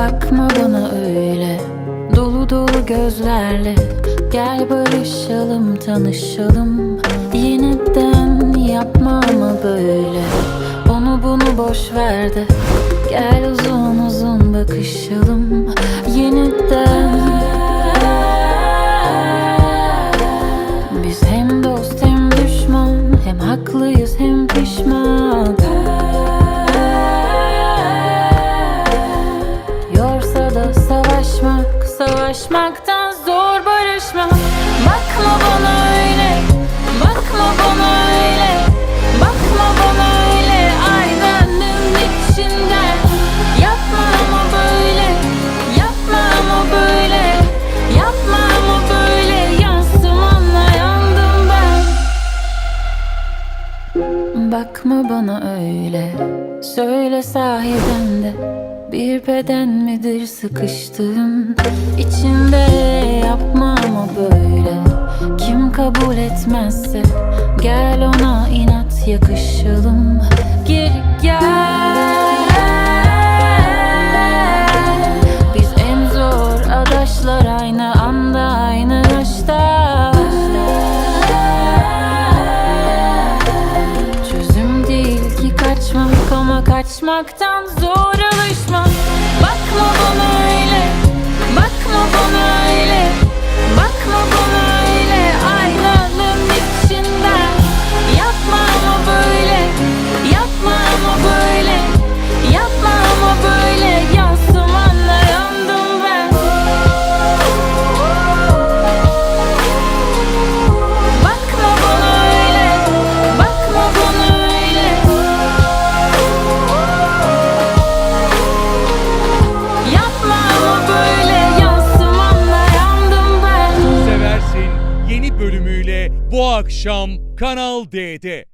Bakma bana öyle. Dolu dolu gözlerle Gel barışalım tanışalım. Yeniden yapma ama böyle. Onu bunu boş ver de Gel uzun uzun bakışalım. Yeniden Savaşmaktan zor barışmak Bakma bana öyle. Söyle sahiden de Bir beden midir sıkıştığım? İçinde yapma ama böyle. Kim kabul etmezse Gel ona inat yakışalım. Geri gel kaçmaktan zor alışmak. Bakma bana bölümüyle bu akşam Kanal D'de.